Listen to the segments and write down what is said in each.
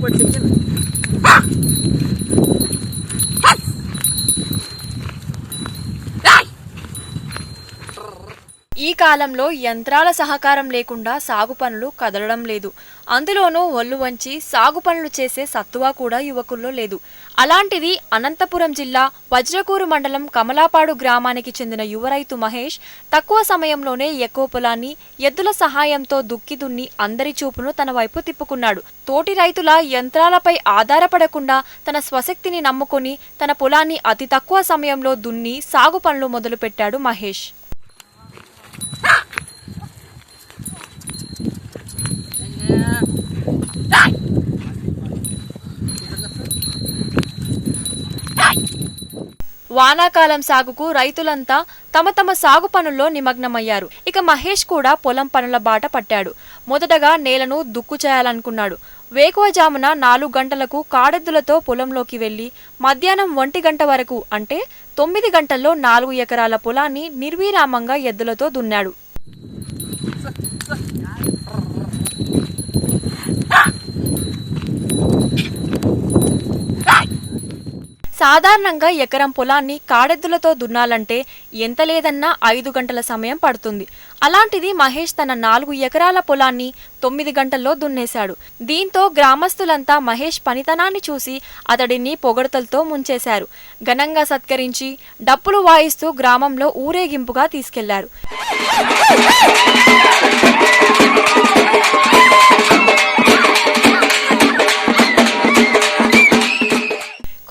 我听见了 ఈ కాలంలో యంత్రాల సహకారం లేకుండా సాగు పనులు కదలడం లేదు. అందులోనూ ఒళ్ళు వంచి సాగు పనులు చేసే సత్తువ కూడా యువకుల్లో లేదు. అలాంటిది అనంతపురం జిల్లా వజ్రకూరు మండలం కమలాపాడు గ్రామానికి చెందిన యువ రైతు మహేష్ తక్కువ సమయంలోనే ఎక్కువ పొలాన్ని ఎద్దుల సహాయంతో దుక్కి దున్ని అందరి చూపును తన వైపు తిప్పుకున్నాడు. తోటి రైతుల యంత్రాలపై ఆధారపడకుండా తన స్వశక్తిని నమ్ముకొని తన పొలాన్ని అతి తక్కువ సమయంలో దున్ని సాగు పనులు మొదలుపెట్టాడు మహేష్. వానాకాలం సాగుకు రైతులంతా తమ తమ సాగు పనుల్లో నిమగ్నమయ్యారు. ఇక మహేష్ కూడా పొలం పనుల బాట పట్టాడు. మొదటగా నేలను దుక్కు చేయాలనుకున్నాడు. వేకువజామున నాలుగు గంటలకు కాడెద్దులతో పొలంలోకి వెళ్ళి మధ్యాహ్నం ఒంటి గంట వరకు అంటే తొమ్మిది గంటల్లో నాలుగు ఎకరాల పొలాన్ని నిర్విరామంగా ఎద్దులతో దున్నాడు. సాధారణంగా ఎకరం పొలాన్ని కాడెద్దులతో దున్నాలంటే ఎంత లేదన్నా ఐదు గంటల సమయం పడుతుంది. అలాంటిది మహేష్ తన నాలుగు ఎకరాల పొలాన్ని తొమ్మిది గంటల్లో దున్నేశాడు. దీంతో గ్రామస్తులంతా మహేష్ పనితనాన్ని చూసి అతడిని పొగడతలతో ముంచేశారు. ఘనంగా సత్కరించి డప్పులు వాయిస్తూ గ్రామంలో ఊరేగింపుగా తీసుకెళ్ళారు.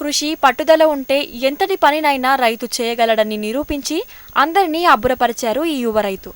కృషి పట్టుదల ఉంటే ఎంతటి పనినైనా రైతు చేయగలడని నిరూపించి అందరినీ అబ్బురపరిచారు ఈ యువ రైతు.